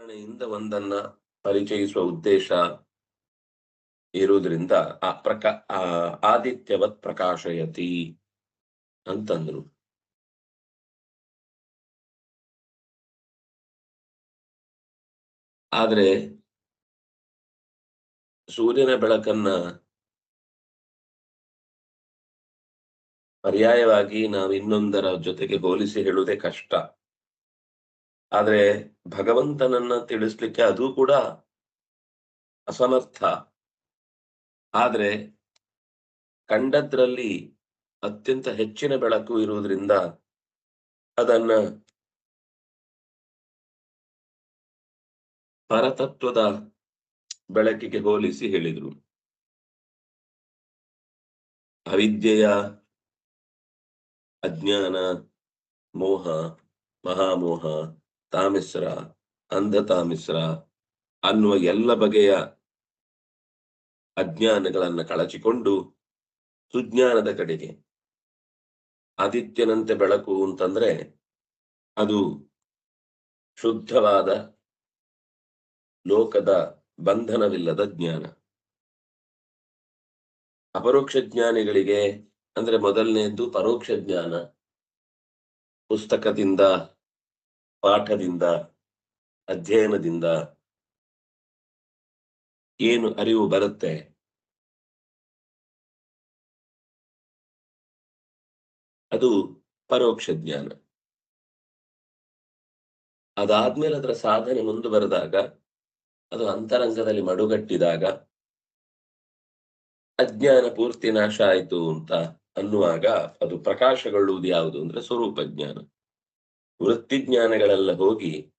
ಉದಾಹರಣೆಯಿಂದ ಒಂದನ್ನ ಪರಿಚಯಿಸುವ ಉದ್ದೇಶ ಇರುವುದರಿಂದ ಆ ಪ್ರಕಾ ಆದಿತ್ಯವತ್ ಪ್ರಕಾಶಯತಿ ಅಂತಂದ್ರು. ಆದ್ರೆ ಸೂರ್ಯನ ಬೆಳಕನ್ನ ಪರ್ಯಾಯವಾಗಿ ನಾವು ಇನ್ನೊಂದರ ಜೊತೆಗೆ ಹೋಲಿಸಿ ಹೇಳುವುದೇ ಕಷ್ಟ. ಆದ್ರೆ ಭಗವಂತನನ್ನ ತಿಳಿಸ್ಲಿಕ್ಕೆ ಅದು ಕೂಡ ಅಸಮರ್ಥ. ಆದ್ರೆ ಕಂಡದ್ರಲ್ಲಿ ಅತ್ಯಂತ ಹೆಚ್ಚಿನ ಬೆಳಕು ಇರುವುದರಿಂದ ಅದನ್ನ ಪರತತ್ವದ ಬೆಳಕಿಗೆ ಹೋಲಿಸಿ ಹೇಳಿದ್ರು. ಅವಿದ್ಯೆಯ ಅಜ್ಞಾನ, ಮೋಹ, ಮಹಾಮೋಹ ತಾಮಿಸ್ರ ಅಂಧತಾಮಿಸ್ರ ಅನ್ನುವ ಎಲ್ಲ ಬಗೆಯ ಅಜ್ಞಾನಗಳನ್ನು ಕಳಚಿಕೊಂಡು ಸುಜ್ಞಾನದ ಕಡೆಗೆ. ಆದಿತ್ಯನಂತೆ ಬೆಳಕು ಅಂತಂದ್ರೆ ಅದು ಶುದ್ಧವಾದ ಲೋಕದ ಬಂಧನವಿಲ್ಲದ ಜ್ಞಾನ. ಅಪರೋಕ್ಷ ಜ್ಞಾನಿಗಳಿಗೆ ಅಂದ್ರೆ ಮೊದಲನೆಯದ್ದು ಪರೋಕ್ಷ ಜ್ಞಾನ. ಪುಸ್ತಕದಿಂದ ಪಾಠದಿಂದ, ಅಧ್ಯಯನದಿಂದ ಏನು ಅರಿವು ಬರುತ್ತೆ? ಅದು ಪರೋಕ್ಷ ಜ್ಞಾನ. ಅದಾದ್ಮೇಲೆ ಅದರ ಸಾಧನೆ ಮುಂದುವರೆದಾಗ ಅದು ಅಂತರಂಗದಲ್ಲಿ ಮಡುಗಟ್ಟಿದಾಗ, ಅಜ್ಞಾನ ಪೂರ್ತಿ ನಾಶ ಆಯಿತು ಅಂತ ಅನ್ನುವಾಗ ಅದು ಪ್ರಕಾಶಗೊಳ್ಳುವುದು ಯಾವುದು ಅಂದ್ರೆ ಸ್ವರೂಪ ಜ್ಞಾನ ವೃತ್ತಿ ಜ್ಞಾನಗಳೆಲ್ಲ ಹೋಗಿ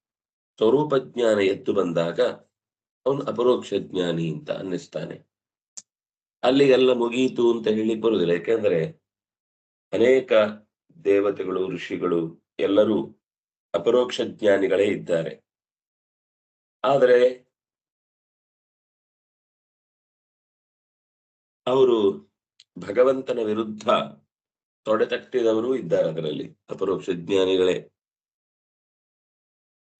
ಸ್ವರೂಪ ಜ್ಞಾನ ಎದ್ದು ಬಂದಾಗ ಅವನು ಅಪರೋಕ್ಷ ಜ್ಞಾನಿ ಅಂತ ಅನ್ನಿಸ್ತಾನೆ. ಅಲ್ಲಿಗೆಲ್ಲ ಮುಗೀತು ಅಂತ ಹೇಳಿ ಬರುವುದಿಲ್ಲ. ಯಾಕೆಂದ್ರೆ ಅನೇಕ ದೇವತೆಗಳು, ಋಷಿಗಳು ಎಲ್ಲರೂ ಅಪರೋಕ್ಷ ಜ್ಞಾನಿಗಳೇ ಇದ್ದಾರೆ. ಆದರೆ ಅವರು ಭಗವಂತನ ವಿರುದ್ಧ ತೊಡೆತಟ್ಟಿದವರು ಇದ್ದಾರೆ ಅದರಲ್ಲಿ. ಅಪರೋಕ್ಷ ಜ್ಞಾನಿಗಳೇ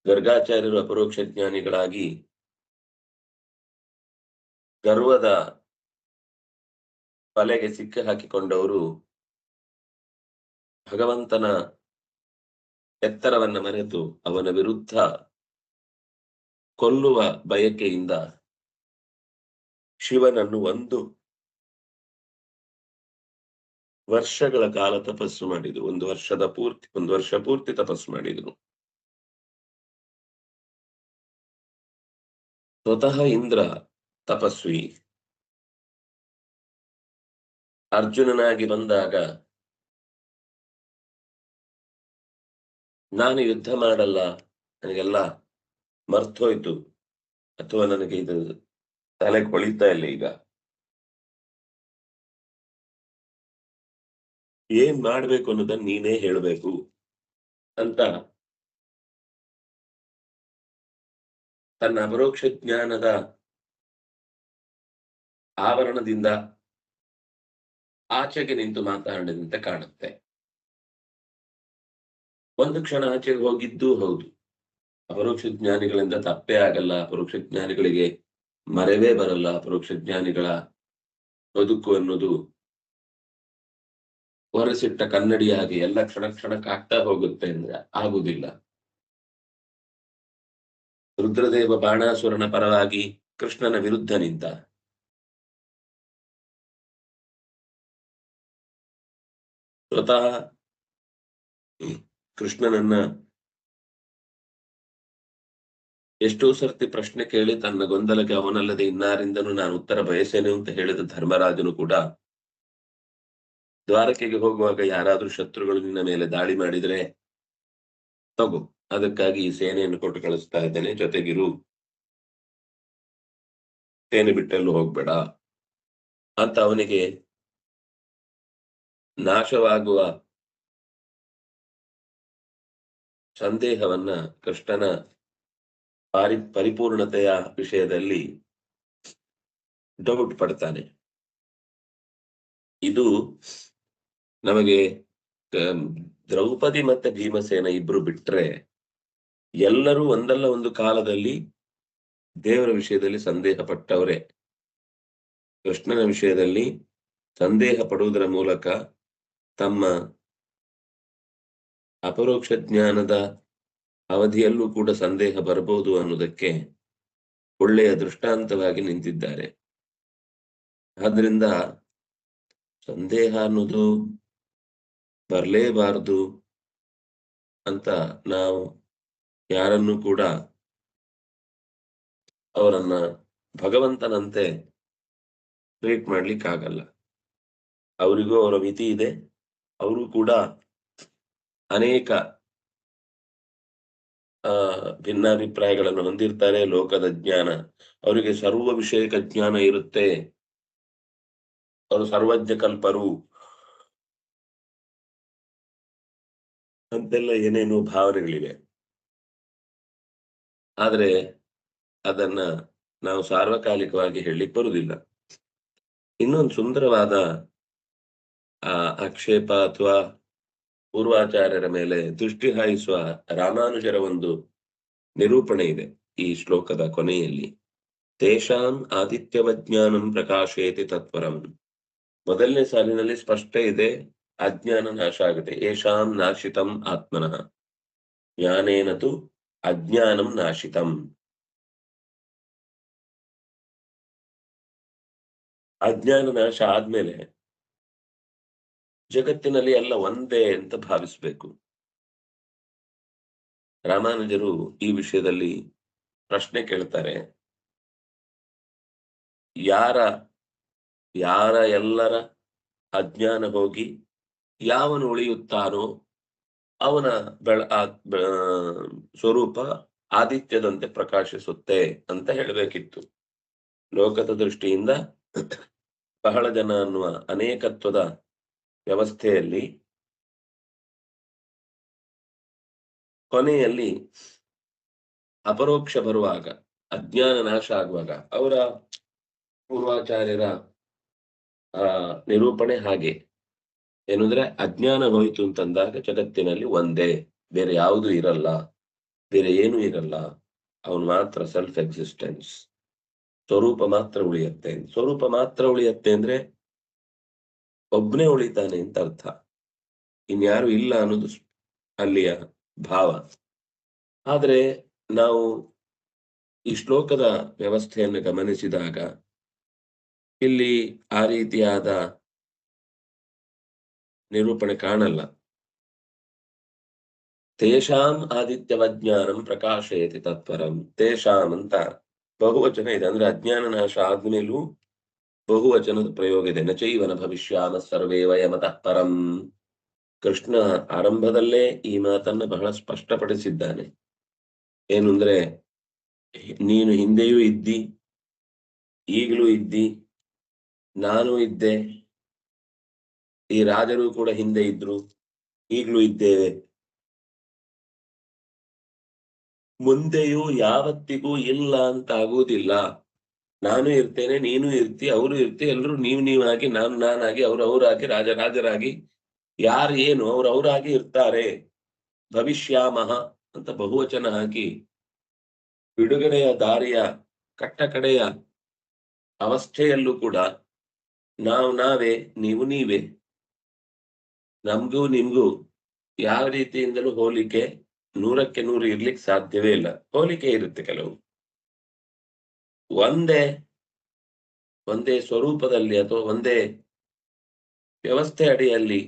ಗರ್ಗಾಚಾರ್ಯರು ಅಪರೋಕ್ಷ ಜ್ಞಾನಿಗಳಾಗಿ ಗರ್ವದ ಬಲೆಗೆ ಸಿಕ್ಕಿ ಹಾಕಿಕೊಂಡವರು ಭಗವಂತನ ಎತ್ತರವನ್ನ ಮರೆತು ಅವನ ವಿರುದ್ಧ ಕೊಲ್ಲುವ ಬಯಕೆಯಿಂದ ಶಿವನನ್ನು ಒಂದು ವರ್ಷಗಳ ಕಾಲ ತಪಸ್ಸು ಮಾಡಿದ್ರು. ಒಂದು ವರ್ಷದ ಪೂರ್ತಿ, ಒಂದು ವರ್ಷ ಪೂರ್ತಿ ತಪಸ್ಸು ಮಾಡಿದ್ರು. ಸ್ವತಃ ಇಂದ್ರ ತಪಸ್ವಿ. ಅರ್ಜುನನಾಗಿ ಬಂದಾಗ ನಾನು ಯುದ್ಧ ಮಾಡಲ್ಲ, ನನಗೆಲ್ಲ ಮರ್ತೋಯ್ತು. ಅಥವಾ ನನಗೆ ಇದು ತಲೆ ಕೊಳಿತಾ ಇಲ್ಲ ಈಗ. ಏನ್ ಮಾಡ್ಬೇಕು ಅನ್ನೋದನ್ನ ನೀನೇ ಹೇಳಬೇಕು ಅಂತ ತನ್ನ ಅಪರೋಕ್ಷ ಜ್ಞಾನದ ಆವರಣದಿಂದ ಆಚೆಗೆ ನಿಂತು ಮಾತಾಡಿದಂತೆ ಕಾಣುತ್ತೆ. ಒಂದು ಕ್ಷಣ ಆಚೆಗೆ ಹೋಗಿದ್ದು ಹೌದು. ಅಪರೋಕ್ಷ ಜ್ಞಾನಿಗಳಿಂದ ತಪ್ಪೇ ಆಗಲ್ಲ. ಅಪರೋಕ್ಷ ಜ್ಞಾನಿಗಳಿಗೆ ಮರೆವೇ ಬರಲ್ಲ. ಅಪರೋಕ್ಷ ಜ್ಞಾನಿಗಳ ಬದುಕು ಅನ್ನೋದು ಹೊರಸಿಟ್ಟ ಕನ್ನಡಿಯಾಗಿ ಎಲ್ಲ ಕ್ಷಣ ಕ್ಷಣಕ್ಕೆ ಆಗ್ತಾ ಹೋಗುತ್ತೆ ಅಂದ್ರೆ ಆಗುದಿಲ್ಲ ರುದ್ರದೇವ ಬಾಣಾಸುರನ ಪರವಾಗಿ ಕೃಷ್ಣನ ವಿರುದ್ಧ ನಿಂತ. ಸ್ವತಃ ಕೃಷ್ಣನನ್ನ ಎಷ್ಟೋ ಸರ್ತಿ ಪ್ರಶ್ನೆ ಕೇಳಿ ತನ್ನ ಗೊಂದಲಕ್ಕೆ ಅವನಲ್ಲದೆ ಇನ್ನಾರಿಂದನೂ ನಾನು ಉತ್ತರ ಬಯಸೇನೆ ಅಂತ ಹೇಳಿದ ಧರ್ಮರಾಜನು ಕೂಡ ದ್ವಾರಕೆಗೆ ಹೋಗುವಾಗ ಯಾರಾದ್ರೂ ಶತ್ರುಗಳು ನಿನ್ನ ಮೇಲೆ ದಾಳಿ ಮಾಡಿದ್ರೆ ತಗೋ ಅದಕ್ಕಾಗಿ ಈ ಸೇನೆಯನ್ನು ಕೊಟ್ಟು ಕಳಿಸ್ತಾ ಇದ್ದೇನೆ. ಜೊತೆಗಿರು ಸೇನೆ ಬಿಟ್ಟೆಲ್ಲೂ ಹೋಗ್ಬೇಡ. ಅಂತ ಅವನಿಗೆ ನಾಶವಾಗುವ ಸಂದೇಹವನ್ನ ಕೃಷ್ಣನ ಪಾರಿ, ಪರಿಪೂರ್ಣತೆಯ ವಿಷಯದಲ್ಲಿ ಡೌಟ್ ಪಡ್ತಾನೆ. ಇದು ನಮಗೆ ದ್ರೌಪದಿ ಮತ್ತೆ ಭೀಮಸೇನ ಇಬ್ರು ಬಿಟ್ರೆ ಎಲ್ಲರೂ ಒಂದಲ್ಲ ಒಂದು ಕಾಲದಲ್ಲಿ ದೇವರ ವಿಷಯದಲ್ಲಿ ಸಂದೇಹ ಪಟ್ಟವರೇ ಕೃಷ್ಣನ ವಿಷಯದಲ್ಲಿ ಸಂದೇಹ ಪಡುವುದರ ಮೂಲಕ ತಮ್ಮ ಅಪರೋಕ್ಷ ಜ್ಞಾನದ ಅವಧಿಯಲ್ಲೂ ಕೂಡ ಸಂದೇಹ ಬರಬಹುದು ಅನ್ನೋದಕ್ಕೆ ಒಳ್ಳೆಯ ದೃಷ್ಟಾಂತವಾಗಿ ನಿಂತಿದ್ದಾರೆ. ಆದ್ರಿಂದ ಸಂದೇಹ ಅನ್ನೋದು ಬರಲೇಬಾರದು ಅಂತ ನಾವು ಯಾರನ್ನು ಕೂಡ ಅವರನ್ನ ಭಗವಂತನಂತೆ ಟ್ರೀಟ್ ಮಾಡ್ಲಿಕ್ಕೆ ಆಗಲ್ಲ ಅವರಿಗೂ ಅವರ ಮಿತಿ ಇದೆ. ಅವರು ಕೂಡ ಅನೇಕ, ಆ, ಭಿನ್ನಾಭಿಪ್ರಾಯಗಳನ್ನು ಹೊಂದಿರ್ತಾರೆ. ಲೋಕದ ಜ್ಞಾನ. ಅವರಿಗೆ ಸರ್ವ ವಿಷಯಕ ಜ್ಞಾನ ಇರುತ್ತೆ. ಅವರು ಸರ್ವಜ್ಞ ಕಲ್ಪರು. ಅಂತೆಲ್ಲ ಏನೇನು ಭಾವನೆಗಳಿವೆ. ಆದ್ರೆ ಅದನ್ನ ನಾವು ಸಾರ್ವಕಾಲಿಕವಾಗಿ ಹೇಳಲಿಕ್ಕೆ ಬರುವುದಿಲ್ಲ ಇನ್ನೊಂದು ಸುಂದರವಾದ, ಆ, ಆಕ್ಷೇಪ ಅಥವಾ ಪೂರ್ವಾಚಾರ್ಯರ ಮೇಲೆ ದೃಷ್ಟಿ ಹಾಯಿಸುವ ರಾಮಾನುಜರ ಒಂದು ನಿರೂಪಣೆ ಇದೆ ಈ ಶ್ಲೋಕದ ಕೊನೆಯಲ್ಲಿ. ತೇಷಾಂ ಆದಿತ್ಯವಜ್ಞಾನಂ ಪ್ರಕಾಶೇತಿ ತತ್ವರಂ ಮೊದಲನೇ ಸಾಲಿನಲ್ಲಿ ಸ್ಪಷ್ಟ ಇದೆ, ಅಜ್ಞಾನ ನಾಶ ಆಗುತ್ತೆ. ಏಷಾಂ ನಾಶಿತಂ ಆತ್ಮನಃ. ಜ್ಞಾನೇನತು ಅಜ್ಞಾನಂ ನಾಶಿತಂ ಅಜ್ಞಾನ ನಾಶ ಆದ್ಮೇಲೆ ಜಗತ್ತಿನಲ್ಲಿ ಎಲ್ಲ ಒಂದೇ ಅಂತ ಭಾವಿಸ್ಬೇಕು. ರಾಮಾನುಜರು ಈ ವಿಷಯದಲ್ಲಿ ಪ್ರಶ್ನೆ ಕೇಳ್ತಾರೆ. ಯಾರ ಯಾರ ಎಲ್ಲರ ಅಜ್ಞಾನ ಹೋಗಿ ಯಾವನು ಉಳಿಯುತ್ತಾನೋ ಅವನ ಬೆಳ ಸ್ವರೂಪ ಆದಿತ್ಯದಂತೆ ಪ್ರಕಾಶಿಸುತ್ತೆ ಅಂತ ಹೇಳಬೇಕಿತ್ತು. ಲೋಕದ ದೃಷ್ಟಿಯಿಂದ ಬಹಳ ಜನ ಅನ್ನುವ ಅನೇಕತ್ವದ ವ್ಯವಸ್ಥೆಯಲ್ಲಿ ಕೊನೆಯಲ್ಲಿ ಅಪರೋಕ್ಷ ಬರುವಾಗ, ಅಜ್ಞಾನ ನಾಶ ಆಗುವಾಗ ಅವರ ಪೂರ್ವಾಚಾರ್ಯರ, ಆ, ನಿರೂಪಣೆ ಹಾಗೆ ಏನಂದ್ರೆ ಅಜ್ಞಾನ ಹೋಯಿತು ಅಂತಂದಾಗ ಜಗತ್ತಿನಲ್ಲಿ ಒಂದೇ, ಬೇರೆ ಯಾವುದು ಇರಲ್ಲ, ಬೇರೆ ಏನು ಇರಲ್ಲ. ಅವನು ಮಾತ್ರ ಸೆಲ್ಫ್ ಎಕ್ಸಿಸ್ಟೆನ್ಸ್ ಸ್ವರೂಪ ಮಾತ್ರ ಉಳಿಯತ್ತೆ. ಸ್ವರೂಪ ಮಾತ್ರ ಉಳಿಯತ್ತೆ ಅಂದ್ರೆ ಒಬ್ನೇ ಉಳಿತಾನೆ ಅಂತ ಅರ್ಥ. ಇನ್ಯಾರು ಇಲ್ಲ ಅನ್ನೋದು ಅಲ್ಲಿಯ ಭಾವ. ಆದ್ರೆ ನಾವು ಈ ಶ್ಲೋಕದ ವ್ಯವಸ್ಥೆಯನ್ನು ಗಮನಿಸಿದಾಗ ಇಲ್ಲಿ ಆ ರೀತಿಯಾದ ನಿರೂಪಣೆ ಕಾಣಲ್ಲ. ತೇಷಾಂ ಆದಿತ್ಯವಜ್ಞಾನಂ ಪ್ರಕಾಶಯತಿ ತತ್ಪರಂ. ತೇಷಾಂ ಅಂತ ಬಹುವಚನ ಇದೆ. ಅಂದ್ರೆ ಅಜ್ಞಾನ ನಾಶ ಆದ್ಮೇಲೂ ಬಹುವಚನದ ಪ್ರಯೋಗ ಇದೆ. ನಚೈವನ ಭವಿಷ್ಯಾಮ ಸರ್ವೇ ವಯಮತಃ ಪರಂ. ಕೃಷ್ಣ ಆರಂಭದಲ್ಲೇ ಈ ಮಾತನ್ನ ಬಹಳ ಸ್ಪಷ್ಟಪಡಿಸಿದ್ದಾನೆ. ಏನು ಅಂದ್ರೆ, ನೀನು ಹಿಂದೆಯೂ ಇದ್ದಿ, ಈಗಲೂ ಇದ್ದಿ, ನಾನು ಇದ್ದೆ ಈ ರಾಜರು ಕೂಡ ಹಿಂದೆ ಇದ್ರು. ಈಗಲೂ ಇದ್ದೇವೆ. ಮುಂದೆಯೂ ಯಾವತ್ತಿಗೂ ಇಲ್ಲ ಅಂತ ಆಗುವುದಿಲ್ಲ ನಾನು ಇರ್ತೇನೆ, ನೀನು ಇರ್ತಿ, ಅವರು ಇರ್ತಿ ಎಲ್ಲರೂ ನೀವು ನೀವಾಗಿ, ನಾನು ನಾನಾಗಿ, ಅವ್ರು ಅವರಾಗಿ, ರಾಜ ರಾಜರಾಗಿ, ಯಾರು ಏನು, ಅವ್ರು ಅವರಾಗಿ ಇರ್ತಾರೆ. ಭವಿಷ್ಯಾಮಹ ಅಂತ ಬಹುವಚನ ಹಾಕಿ, ಬಿಡುಗಡೆಯ ದಾರಿಯ, ಕಟ್ಟಕಡೆಯ ಅವಸ್ಥೆಯಲ್ಲೂ ಕೂಡ, ನಾವು ನಾವೇ, ನೀವು ನೀವೇ. ನಮ್ಗೂ ನಿಮ್ಗೂ ಯಾವ ರೀತಿಯಿಂದಲೂ ಹೋಲಿಕೆ ನೂರಕ್ಕೆ ನೂರು ಇರ್ಲಿಕ್ಕೆ ಸಾಧ್ಯವೇ ಇಲ್ಲ. ಹೋಲಿಕೆ ಇರುತ್ತೆ ಕೆಲವು. ಒಂದೇ ಒಂದೇ ಸ್ವರೂಪದಲ್ಲಿ ಅಥವಾ ಒಂದೇ ವ್ಯವಸ್ಥೆ ಅಡಿಯಲ್ಲಿ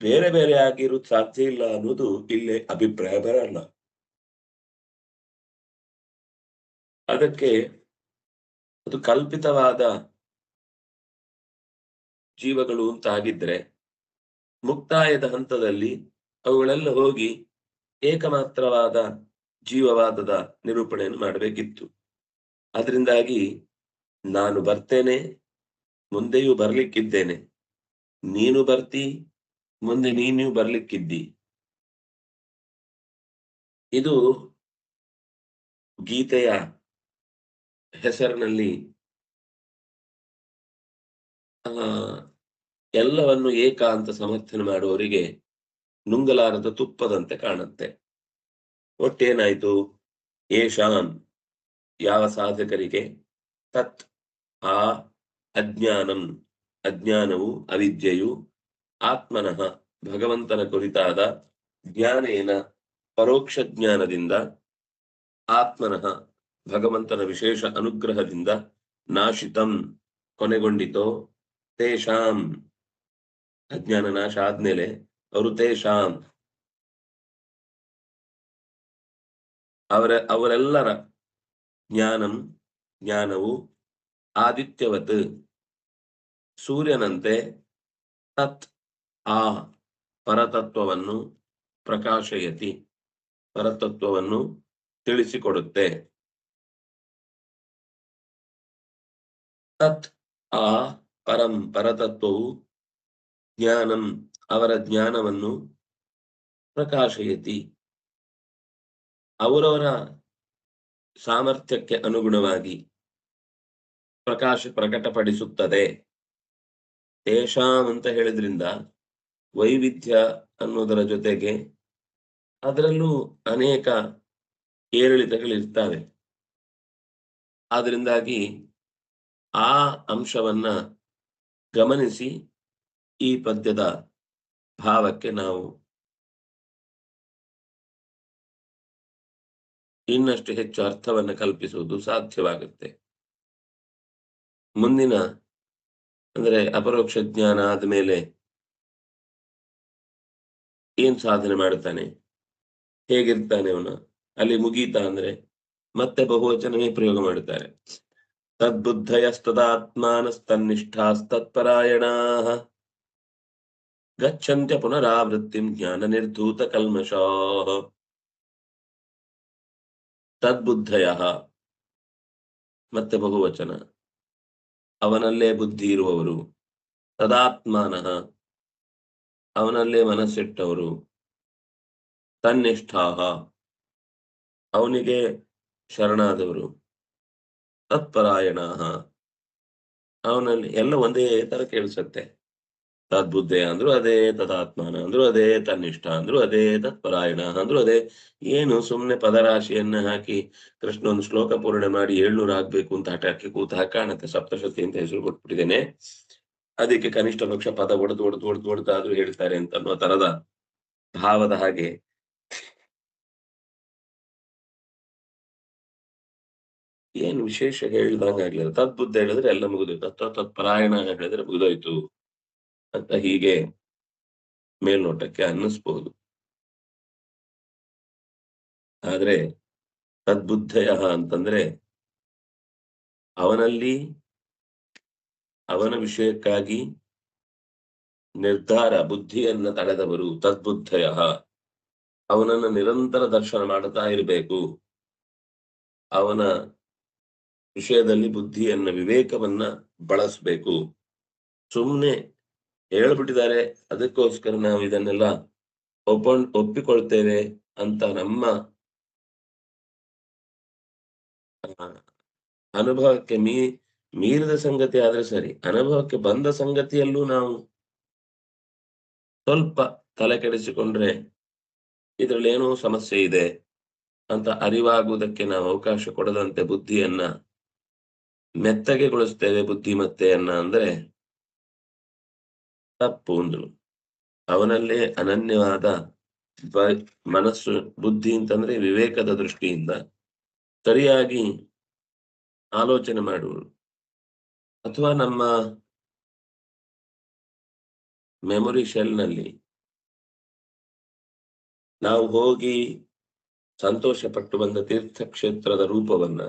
ಬೇರೆ ಬೇರೆ ಆಗಿರೋದು ಸಾಧ್ಯ ಇಲ್ಲ ಅನ್ನೋದು ಇಲ್ಲೇ ಅಭಿಪ್ರಾಯ ಬರಲ್ಲ. ಅದಕ್ಕೆ ಅದು ಕಲ್ಪಿತವಾದ ಜೀವಗಳು ಅಂತ ಆಗಿದ್ರೆ ಮುಕ್ತಾಯದ ಹಂತದಲ್ಲಿ ಅವುಗಳೆಲ್ಲ ಹೋಗಿ ಏಕಮಾತ್ರವಾದ ಜೀವವಾದದ ನಿರೂಪಣೆಯನ್ನು ಮಾಡಬೇಕಿತ್ತು. ಅದರಿಂದಾಗಿ ನಾನು ಬರ್ತೇನೆ, ಮುಂದೆಯೂ ಬರ್ಲಿಕ್ಕಿದ್ದೇನೆ. ನೀನು ಬರ್ತಿ, ಮುಂದೆ ನೀನು ಬರ್ಲಿಕ್ಕಿದ್ದಿ. ಇದು ಗೀತೆಯ ಹೆಸರಿನಲ್ಲಿ ಎಲ್ಲವನ್ನು ಏಕಾಂತ ಸಮರ್ಥನೆ ಮಾಡುವವರಿಗೆ ನುಂಗಲಾರದ ತುಪ್ಪದಂತೆ ಕಾಣುತ್ತೆ. ಒಟ್ಟೇನಾಯ್ತು? ಏಷಾನ್ ಯಾವ ಸಾಧಕರಿಗೆ ತತ್, ಆ, ಅಜ್ಞಾನಂ, ಅಜ್ಞಾನವು ಅವಿದ್ಯೆಯು ಆತ್ಮನಃ ಭಗವಂತನ ಕುರಿತಾದ ಜ್ಞಾನೇನ ಪರೋಕ್ಷ ಜ್ಞಾನದಿಂದ ಆತ್ಮನಃ ಭಗವಂತನ ವಿಶೇಷ ಅನುಗ್ರಹದಿಂದ ನಾಶಿತಂ ಕೊನೆಗೊಂಡಿತೋ? ತೇಷಾಂ ಅಜ್ಞಾನ ನಾಶ ಆದ್ಮೇಲೆ ಅವರು ತೇಷಾಂ ಅವರ, ಅವರೆಲ್ಲರ ಜ್ಞಾನಂ, ಜ್ಞಾನವು ಆದಿತ್ಯವತ್. ಸೂರ್ಯನಂತೆ ತತ್ ಆ ಪರತತ್ವವನ್ನು ಪ್ರಕಾಶಯತಿ, ಪರತತ್ವವನ್ನು ತಿಳಿಸಿಕೊಡುತ್ತೆ. ತತ್ ಆ ಪರಂ ಪರತತ್ವವು ಜ್ಞಾನಂ, ಅವರ ಜ್ಞಾನವನ್ನು ಪ್ರಕಾಶಯತಿ. ಅವರವರ ಸಾಮರ್ಥ್ಯಕ್ಕೆ ಅನುಗುಣವಾಗಿ ಪ್ರಕಾಶ ಪ್ರಕಟಪಡಿಸುತ್ತದೆ. ತೇಷಾಂ ಅಂತ ಹೇಳಿದ್ರಿಂದ ವೈವಿಧ್ಯ ಅನ್ನೋದರ ಜೊತೆಗೆ ಅದರಲ್ಲೂ ಅನೇಕ ಏರಿಳಿತಗಳಿರ್ತವೆ. ಆದ್ರಿಂದಾಗಿ ಆ ಅಂಶವನ್ನ ಗಮನಿಸಿ ಈ ಪದ್ಯದ ಭಾವಕ್ಕೆ ನಾವು ಇನ್ನಷ್ಟು ಹೆಚ್ಚು ಅರ್ಥವನ್ನು ಕಲ್ಪಿಸುವುದು ಸಾಧ್ಯವಾಗುತ್ತೆ. ಮುಂದಿನ, ಅಂದ್ರೆ ಅಪರೋಕ್ಷ ಜ್ಞಾನ ಆದ್ಮೇಲೆ ಏನ್ ಸಾಧನೆ ಮಾಡುತ್ತಾನೆ? ಹೇಗಿರ್ತಾನೆ ಅವನು? ಅಲ್ಲಿ ಮುಗೀತಾ ಅಂದ್ರೆ ಮತ್ತೆ ಬಹುವಚನವೇ ಪ್ರಯೋಗ ಮಾಡುತ್ತಾರೆ. ತದ್ಬುದ್ಧಯಸ್ತದಾತ್ಮಾನಸ್ತನ್ನಿಷ್ಠಾಸ್ತತ್ಪರಾಯಣಾ ಗಚ್ಚಂತ್ಯ ಪುನರಾವೃತ್ತಿ ಜ್ಞಾನ ನಿರ್ಧೂತ ಕಲ್ಮಷಾ ತದ್ಬುದ್ಧಯ ಮತ್ತೆ ಬಹುವಚನ ಅವನಲ್ಲೇ ಬುದ್ಧಿ ಇರುವವರು ತದಾತ್ಮನಃ ಅವನಲ್ಲೇ ಮನಸ್ಸಿಟ್ಟವರು ತನ್ನಿಷ್ಠಾ ಅವನಿಗೆ ಶರಣಾದವರು ತತ್ಪರಾಯಣ ಅವನಲ್ಲಿ ಎಲ್ಲ ಒಂದೇ ತರ ಕೇಳಿಸುತ್ತೆ. ತದ್ಬುದ್ಧೆ ಅಂದ್ರು ಅದೇ ತದಾತ್ಮನ ಅಂದ್ರು ಅದೇ ತನ್ನಿಷ್ಠ ಅಂದ್ರು ಅದೇ ತತ್ಪರಾಯಣ ಅಂದ್ರು ಅದೇ ಏನು ಸುಮ್ನೆ ಪದರಾಶಿಯನ್ನ ಹಾಕಿ ಕೃಷ್ಣ ಒಂದು ಶ್ಲೋಕ ಪೂರ್ಣ ಮಾಡಿ ಏಳ್ನೂರ ಆಗ್ಬೇಕು ಅಂತ ಹಠಕ್ಕೆ ಕೂತ ಕಾಣುತ್ತೆ ಸಪ್ತಶತಿ ಅಂತ ಹೆಸರು ಕೊಟ್ಬಿಟ್ಟಿದ್ದೇನೆ. ಅದಕ್ಕೆ ಕನಿಷ್ಠ ಪಕ್ಷ ಪದ ಒಡೆದು ಒಡೆದು ಒಡೆದು ಒಡೆದಾದ್ರೂ ಹೇಳ್ತಾರೆ ಅಂತ ಅನ್ನೋ ತರದ ಭಾವದ ಹಾಗೆ ಏನು ವಿಶೇಷ ಹೇಳ್ದಂಗ ಆಗ್ಲಿಲ್ಲ. ತದ್ಬುದ್ಧ ಹೇಳಿದ್ರೆ ಎಲ್ಲ ಮುಗಿದೋಯ್ತು. ತತ್ ತತ್ಪರಾಯಣ ಹೇಳಿದ್ರೆ ಮುಗಿದೋಯ್ತು ಅಂತ ಹೀಗೆ ಮೇಲ್ನೋಟಕ್ಕೆ ಅನ್ನಿಸ್ಬಹುದು. ಆದ್ರೆ ತದ್ಬುದ್ಧಯ ಅಂತಂದ್ರೆ ಅವನಲ್ಲಿ ಅವನ ವಿಷಯಕ್ಕಾಗಿ ನಿರ್ಧಾರ, ಬುದ್ಧಿಯನ್ನ ತಡೆದವರು ತದ್ಬುದ್ಧಯ. ಅವನನ್ನ ನಿರಂತರ ದರ್ಶನ ಮಾಡುತ್ತಾ ಇರಬೇಕು. ಅವನ ವಿಷಯದಲ್ಲಿ ಬುದ್ಧಿಯನ್ನ ವಿವೇಕವನ್ನ ಬಳಸಬೇಕು. ಸುಮ್ಮನೆ ಹೇಳ್ಬಿಟ್ಟಿದ್ದಾರೆ, ಅದಕ್ಕೋಸ್ಕರ ನಾವು ಇದನ್ನೆಲ್ಲ ಒಪ್ಕೊಂಡ್ ಒಪ್ಪಿಕೊಳ್ತೇವೆ ಅಂತ ನಮ್ಮ ಅನುಭವಕ್ಕೆ ಮೀ, ಮೀರಿದ ಸಂಗತಿ ಆದ್ರೆ ಸರಿ. ಅನುಭವಕ್ಕೆ ಬಂದ ಸಂಗತಿಯಲ್ಲೂ ನಾವು ಸ್ವಲ್ಪ ತಲೆ ಕೆಡಿಸಿಕೊಂಡ್ರೆ ಇದರಲ್ಲಿ ಏನೋ ಸಮಸ್ಯೆ ಇದೆ ಅಂತ ಅರಿವಾಗುವುದಕ್ಕೆ ನಾವು ಅವಕಾಶ ಕೊಡದಂತೆ ಬುದ್ಧಿಯನ್ನ ಮೆತ್ತಗೆಗೊಳಿಸ್ತೇವೆ ಬುದ್ಧಿಮತ್ತೆಯನ್ನ ಅಂದ್ರೆ ತಪ್ಪು ಅಂದ್ರು ಅವನಲ್ಲೇ ಅನನ್ಯವಾದ ಮನಸ್ಸು, ಬುದ್ಧಿ ಅಂತಂದ್ರೆ ವಿವೇಕದ ದೃಷ್ಟಿಯಿಂದ ಸರಿಯಾಗಿ ಆಲೋಚನೆ ಮಾಡುವುದು. ಅಥವಾ ನಮ್ಮ ಮೆಮೊರಿ ಶೆಲ್ನಲ್ಲಿ ನಾವು ಹೋಗಿ ಸಂತೋಷ ಪಟ್ಟು ಬಂದ ತೀರ್ಥಕ್ಷೇತ್ರದ ರೂಪವನ್ನ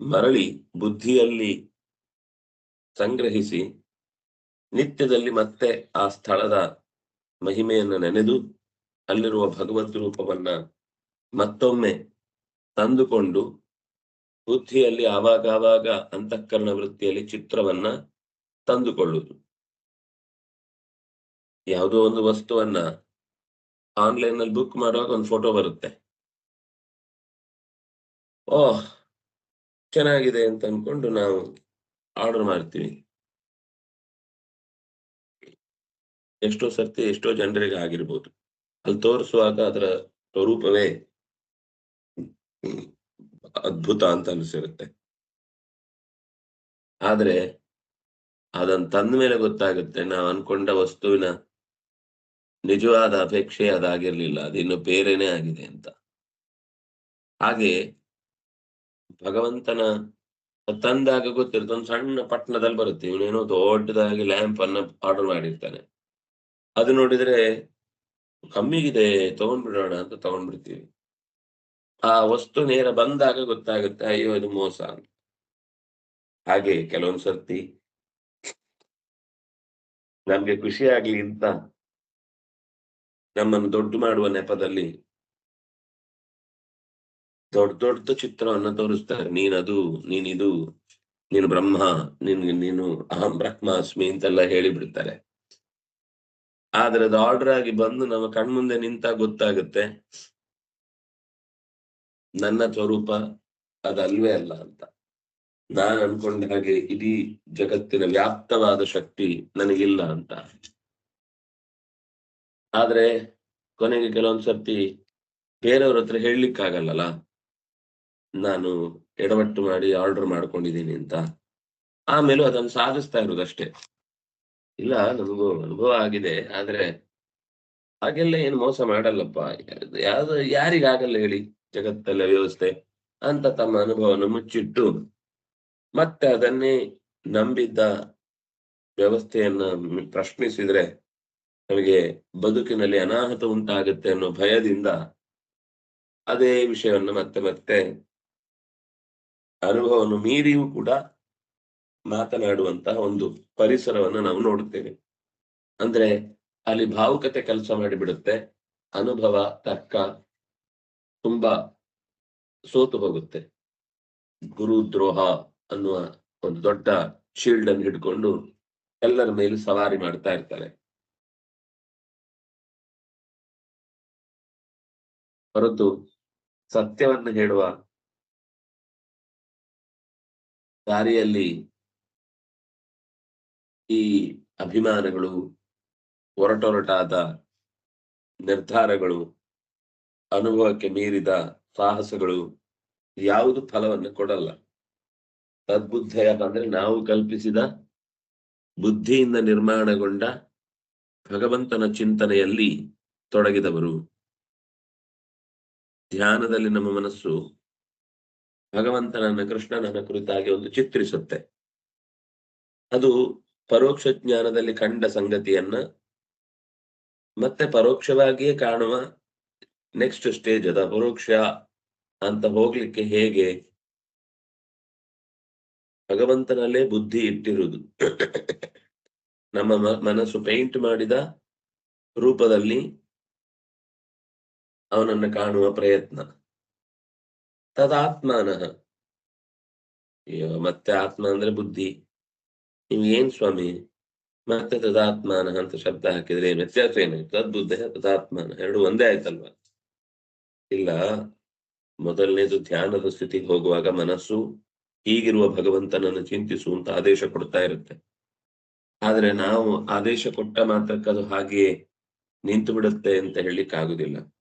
ಮರಳಿ ಬುದ್ಧಿಯಲ್ಲಿ ಸಂಗ್ರಹಿಸಿ ನಿತ್ಯದಲ್ಲಿ ಮತ್ತೆ ಆ ಸ್ಥಳದ ಮಹಿಮೆಯನ್ನು ನೆನೆದು ಅಲ್ಲಿರುವ ಭಗವದ್ ರೂಪವನ್ನ ಮತ್ತೊಮ್ಮೆ ತಂದುಕೊಂಡು ಬುದ್ಧಿಯಲ್ಲಿ ಆವಾಗ ಆವಾಗ ಅಂತಃಕರಣ ವೃತ್ತಿಯಲ್ಲಿ ಚಿತ್ರವನ್ನ ತಂದುಕೊಳ್ಳುವುದು. ಯಾವುದೋ ಒಂದು ವಸ್ತುವನ್ನ ಆನ್ಲೈನ್ನಲ್ಲಿ ಬುಕ್ ಮಾಡುವಾಗ ಒಂದು ಫೋಟೋ ಬರುತ್ತೆ. ಓಹ್ ಚೆನ್ನಾಗಿದೆ ಅಂತ ಅನ್ಕೊಂಡು ನಾವು ಆರ್ಡರ್ ಮಾಡ್ತೀವಿ. ಎಷ್ಟೋ ಸರ್ತಿ ಎಷ್ಟೋ ಜನರಿಗೆ ಆಗಿರ್ಬೋದು. ಅಲ್ಲಿ ತೋರಿಸುವಾಗ ಅದರ ಸ್ವರೂಪವೇ ಅದ್ಭುತ ಅಂತ ಅನಿಸಿರುತ್ತೆ. ಆದ್ರೆ ಅದನ್ನ ತಂದ ಮೇಲೆ ಗೊತ್ತಾಗುತ್ತೆ ನಾವು ಅನ್ಕೊಂಡ ವಸ್ತುವಿನ ನಿಜವಾದ ಅಪೇಕ್ಷೆ ಅದಾಗಿರ್ಲಿಲ್ಲ ಅದಿನ್ನು ಬೇರೆನೆ ಆಗಿದೆ ಅಂತ. ಹಾಗೆ ಭಗವಂತನ ತಂದಾಗ ಗೊತ್ತಿರುತ್ತೆ, ಒಂದು ಸಣ್ಣ ಪಟ್ಟಣದಲ್ಲಿ ಬರುತ್ತೆ. ಇವನೇನೋ ದೊಡ್ಡದಾಗಿ ಲ್ಯಾಂಪ್ ಅನ್ನ ಆರ್ಡರ್ ಮಾಡಿರ್ತಾನೆ. ಅದು ನೋಡಿದ್ರೆ, ಕಮ್ಮಿಗಿದೆ, ತಗೊಂಡ್ಬಿಡೋಣ ಅಂತ ತಗೊಂಡ್ಬಿಡ್ತೀವಿ. ಆ ವಸ್ತು ನೇರ ಬಂದಾಗ ಗೊತ್ತಾಗುತ್ತೆ, ಅಯ್ಯೋ, ಇದು ಮೋಸ ಅಂತ. ಹಾಗೆ ಕೆಲವೊಂದ್ ಸರ್ತಿ ನಮ್ಗೆ ಖುಷಿ ಆಗ್ಲಿ ಅಂತ ನಮ್ಮನ್ನು ದೊಡ್ಡ ಮಾಡುವ ನೆಪದಲ್ಲಿ ದೊಡ್ಡ ದೊಡ್ಡ ಚಿತ್ರವನ್ನ ತೋರಿಸ್ತಾರೆ. ನೀನದು, ನೀನಿದು, ನೀನು ಬ್ರಹ್ಮ ನಿನ್ಗೆ ನೀನು ಅಹಂ ಬ್ರಹ್ಮಾಸ್ಮಿ ಅಂತೆಲ್ಲ ಹೇಳಿ ಬಿಡ್ತಾರೆ ಆದ್ರೆ ಅದು ಆರ್ಡರ್ ಆಗಿ ಬಂದು ನಮ್ಮ ಕಣ್ಮುಂದೆ ನಿಂತ ಗೊತ್ತಾಗುತ್ತೆ. ನನ್ನ ಸ್ವರೂಪ ಅದಲ್ವೇ ಅಲ್ಲ ಅಂತ. ನಾನು ಅನ್ಕೊಂಡ ಹಾಗೆ ಇಡೀ ಜಗತ್ತಿನ ವ್ಯಾಪ್ತವಾದ ಶಕ್ತಿ ನನಗಿಲ್ಲ ಅಂತ. ಆದ್ರೆ ಕೊನೆಗೆ ಕೆಲವೊಂದ್ಸರ್ತಿ ಬೇರೆಯವ್ರ ಹತ್ರ ಹೇಳಲಿಕ್ಕಾಗಲ್ಲಲ್ಲ ನಾನು ಎಡವಟ್ಟು ಮಾಡಿ ಆರ್ಡರ್ ಮಾಡ್ಕೊಂಡಿದ್ದೀನಿ ಅಂತ. ಆಮೇಲೆ ಅದನ್ನು ಸಾಧಿಸ್ತಾ ಇರೋದಷ್ಟೇ ಇಲ್ಲ, ನಮಗೂ ಅನುಭವ ಆಗಿದೆ. ಆದ್ರೆ ಹಾಗೆಲ್ಲ ಏನು ಮೋಸ ಮಾಡಲ್ಲಪ್ಪ. ಯಾವ್ದು ಯಾರಿಗಾಗಲ್ಲ ಹೇಳಿ ಜಗತ್ತಲ್ಲ ವ್ಯವಸ್ಥೆ ಅಂತ ತಮ್ಮ ಅನುಭವವನ್ನು ಮುಚ್ಚಿಟ್ಟು ಮತ್ತೆ ಅದನ್ನೇ ನಂಬಿದ್ದ ವ್ಯವಸ್ಥೆಯನ್ನ ಪ್ರಶ್ನಿಸಿದ್ರೆ ನಮಗೆ ಬದುಕಿನಲ್ಲಿ ಅನಾಹುತ ಉಂಟಾಗುತ್ತೆ ಅನ್ನೋ ಭಯದಿಂದ ಅದೇ ವಿಷಯವನ್ನು ಮತ್ತೆ ಮತ್ತೆ ಅನುಭವವನ್ನು ಮೀರಿಯೂ ಕೂಡ ಮಾತನಾಡುವಂತಹ ಒಂದು ಪರಿಸರವನ್ನು ನಾವು ನೋಡುತ್ತೇವೆ. ಅಂದ್ರೆ ಅಲ್ಲಿ ಭಾವುಕತೆ ಕೆಲಸ ಮಾಡಿಬಿಡುತ್ತೆ, ಅನುಭವ, ತರ್ಕ ತುಂಬಾ ಸೋತು ಹೋಗುತ್ತೆ. ಗುರು ದ್ರೋಹ ಅನ್ನುವ ಒಂದು ದೊಡ್ಡ ಶೀಲ್ಡ್ ಅನ್ನು ಹಿಡ್ಕೊಂಡು ಎಲ್ಲರ ಮೇಲೆ ಸವಾರಿ ಮಾಡ್ತಾ ಇರ್ತಾರೆ. ಹೊರತು ಸತ್ಯವನ್ನು ಹೇಳುವ ದಾರಿಯಲ್ಲಿ ಈ ಅಭಿಮಾನಗಳು, ಒರಟೊರಟಾದ ನಿರ್ಧಾರಗಳು, ಅನುಭವಕ್ಕೆ ಮೀರಿದ ಸಾಹಸಗಳು ಯಾವುದು ಫಲವನ್ನು ಕೊಡಲ್ಲ. ತದ್ಬುದ್ಧಯ ಅಂದ್ರೆ ನಾವು ಕಲ್ಪಿಸಿದ ಬುದ್ಧಿಯಿಂದ ನಿರ್ಮಾಣಗೊಂಡ ಭಗವಂತನ ಚಿಂತನೆಯಲ್ಲಿ ತೊಡಗಿದವರು. ಧ್ಯಾನದಲ್ಲಿ ನಮ್ಮ ಮನಸ್ಸು ಭಗವಂತನನ್ನ ಕೃಷ್ಣನನ್ನ ಕುರಿತಾಗಿ ಒಂದು ಚಿತ್ರಿಸುತ್ತೆ. ಅದು ಪರೋಕ್ಷ ಜ್ಞಾನದಲ್ಲಿ ಕಂಡ ಸಂಗತಿಯನ್ನ ಮತ್ತೆ ಪರೋಕ್ಷವಾಗಿಯೇ ಕಾಣುವ ನೆಕ್ಸ್ಟ್ ಸ್ಟೇಜ್ ಅದ. ಪರೋಕ್ಷ ಅಂತ ಹೋಗ್ಲಿಕ್ಕೆ ಹೇಗೆ? ಭಗವಂತನಲ್ಲೇ ಬುದ್ಧಿ ಇಟ್ಟಿರುವುದು. ನಮ್ಮ ಮನಸ್ಸು ಪೇಂಟ್ ಮಾಡಿದ ರೂಪದಲ್ಲಿ ಅವನನ್ನು ಕಾಣುವ ಪ್ರಯತ್ನ. ತದಾತ್ಮಾನಃ. ಅಯ್ಯೋ, ಮತ್ತೆ ಆತ್ಮ ಅಂದ್ರೆ ಬುದ್ಧಿ. ನಿಮ್ಗೆ ಏನ್ ಸ್ವಾಮಿ? ಮತ್ತೆ ತದಾತ್ಮಾನ ಅಂತ ಶಬ್ದ ಹಾಕಿದ್ರೆ ಏನ್ ವ್ಯತ್ಯಾಸ ಏನಾಯ್ತು ತದ್ಬುದ್ಧ, ತದಾತ್ಮಾನ, ಎರಡು ಒಂದೇ ಆಯ್ತಲ್ವಾ? ಇಲ್ಲ, ಮೊದಲನೇದು ಧ್ಯಾನದ ಸ್ಥಿತಿಗೆ ಹೋಗುವಾಗ ಮನಸ್ಸು ಹೀಗಿರುವ ಭಗವಂತನನ್ನು ಚಿಂತಿಸು ಅಂತ ಆದೇಶ ಕೊಡ್ತಾ ಇರುತ್ತೆ. ಆದ್ರೆ ನಾವು ಆದೇಶ ಕೊಟ್ಟ ಮಾತ್ರಕ್ಕೆ ಅದು ಹಾಗೆಯೇ ನಿಂತು ಬಿಡುತ್ತೆ ಅಂತ ಹೇಳಲಿಕ್ಕೆ ಆಗುದಿಲ್ಲ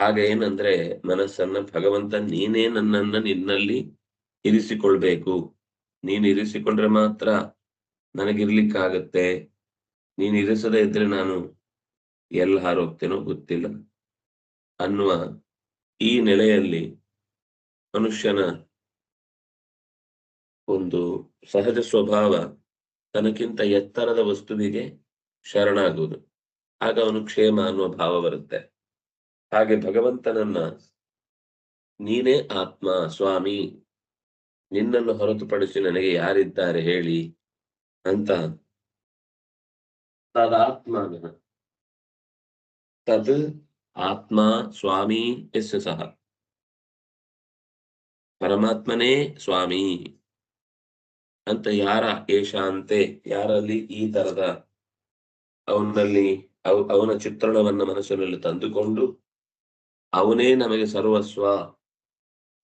ಆಗ ಏನಂದ್ರೆ ಮನಸ್ಸನ್ನ ಭಗವಂತ ನೀನೇ ನನ್ನನ್ನ ನಿನ್ನಲ್ಲಿ ಇರಿಸಿಕೊಳ್ಬೇಕು. ನೀನ್ ಇರಿಸಿಕೊಂಡ್ರೆ ಮಾತ್ರ ನನಗಿರ್ಲಿಕ್ಕಾಗತ್ತೆ. ನೀನ್ ಇರಿಸದೇ ಇದ್ರೆ ನಾನು ಎಲ್ಲಿ ಹಾರೋಗ್ತೇನೋ ಗೊತ್ತಿಲ್ಲ. ಅನ್ನುವ ಈ ನೆಲೆಯಲ್ಲಿ ಮನುಷ್ಯನ ಒಂದು ಸಹಜ ಸ್ವಭಾವ ತನಕ್ಕಿಂತ ಎತ್ತರದ ವಸ್ತುವಿಗೆ ಶರಣಾಗುವುದು. ಆಗ ಅವನು ಕ್ಷೇಮ ಅನ್ನುವ ಭಾವ ಬರುತ್ತೆ. ಹಾಗೆ ಭಗವಂತನನ್ನ, ನೀನೇ ಆತ್ಮ, ಸ್ವಾಮಿ, ನಿನ್ನನ್ನು ಹೊರತುಪಡಿಸಿ ನನಗೆ ಯಾರಿದ್ದಾರೆ ಹೇಳಿ, ಅಂತ. ತದಾತ್ಮನ ತದ್ ಆತ್ಮ, ಸ್ವಾಮಿ ಎಸ್ ಸಹ. ಪರಮಾತ್ಮನೇ ಸ್ವಾಮಿ. ಅಂತ ಯಾರ ಏಷಾಂತೆ ಯಾರಲ್ಲಿ ಈ ತರದ ಅವನಲ್ಲಿ ಅವ್, ಅವನ ಚಿತ್ರಣವನ್ನ ಮನಸ್ಸಿನಲ್ಲಿ ತಂದುಕೊಂಡು ಅವನೇ ನಮಗೆ ಸರ್ವಸ್ವ.